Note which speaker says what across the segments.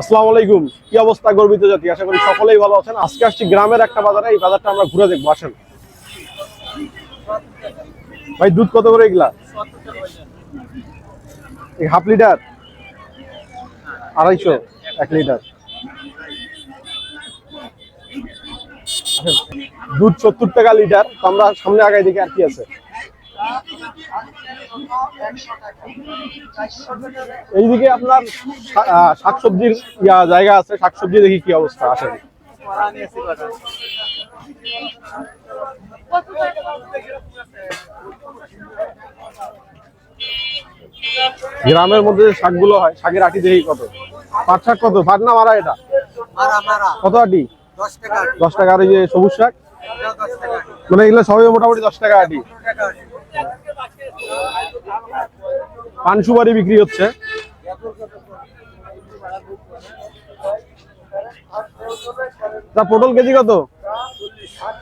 Speaker 1: আসসালামু আলাইকুম। কি অবস্থা গর্বিত জাতি? আশা করি সকলেই ভালো আছেন। আজকে আসছি গ্রামের একটা বাজারে, এই বাজারটা আমরা ঘুরে দেখব। আসেন। ভাই, দুধ কত করে এগুলা? Half litre? আড়াইশো, এক লিটার। দুধ সত্তর টাকা লিটার। তো আমরা সামনে আগাই দেখি আর কি আছে। এইদিকে আপনার শাকসবজির জায়গা আছে শাকসবজি দেখি কি অবস্থা আসেন। গ্রামের মধ্যে যে শাকগুলো হয় শাকের আটি দেখি কত? পাট শাক কত? পাট না মারা এটা? কত আটি?
Speaker 2: দশ টাকা
Speaker 1: আর এই যে সবুজ শাক? মানে এগুলো সবই মোটামুটি দশ টাকা আটি। পান সুপারি বিক্রি হচ্ছে। তা পটল কেজি কত?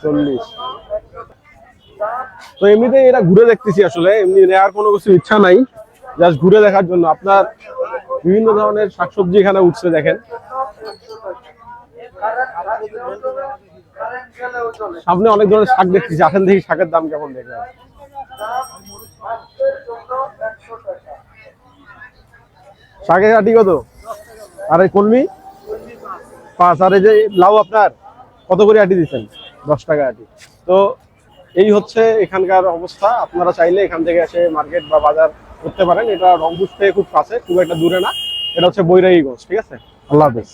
Speaker 1: চল্লিশ। তো এমনিতেই এটা ঘুরে দেখতেছি আসলে, এমনি নেওয়ার কোনো কিছু ইচ্ছা নাই। জাস্ট ঘুরে দেখার জন্য। আপনার বিভিন্ন ধরনের শাকসবজি এখানে উঠছে, দেখেন। সামনে অনেক ধরনের শাক দেখতেছি। আসেন দেখি শাকের দাম কেমন দেখে শাকের আটি কত? আর এই কলমি? পাঁচ। আর এই যে লাউ আপনার, কত করে আটি দিচ্ছেন? দশ টাকা আটি। তো এই হচ্ছে এখানকার অবস্থা। আপনারা চাইলে এখান থেকে এসে মার্কেট বা বাজার করতে পারেন। এটা রংপুর থেকে খুব কাছে, খুব একটা দূরে না। এটা হচ্ছে বৈরাগীগঞ্জ, ঠিক আছে? আল্লাহ হাফেজ।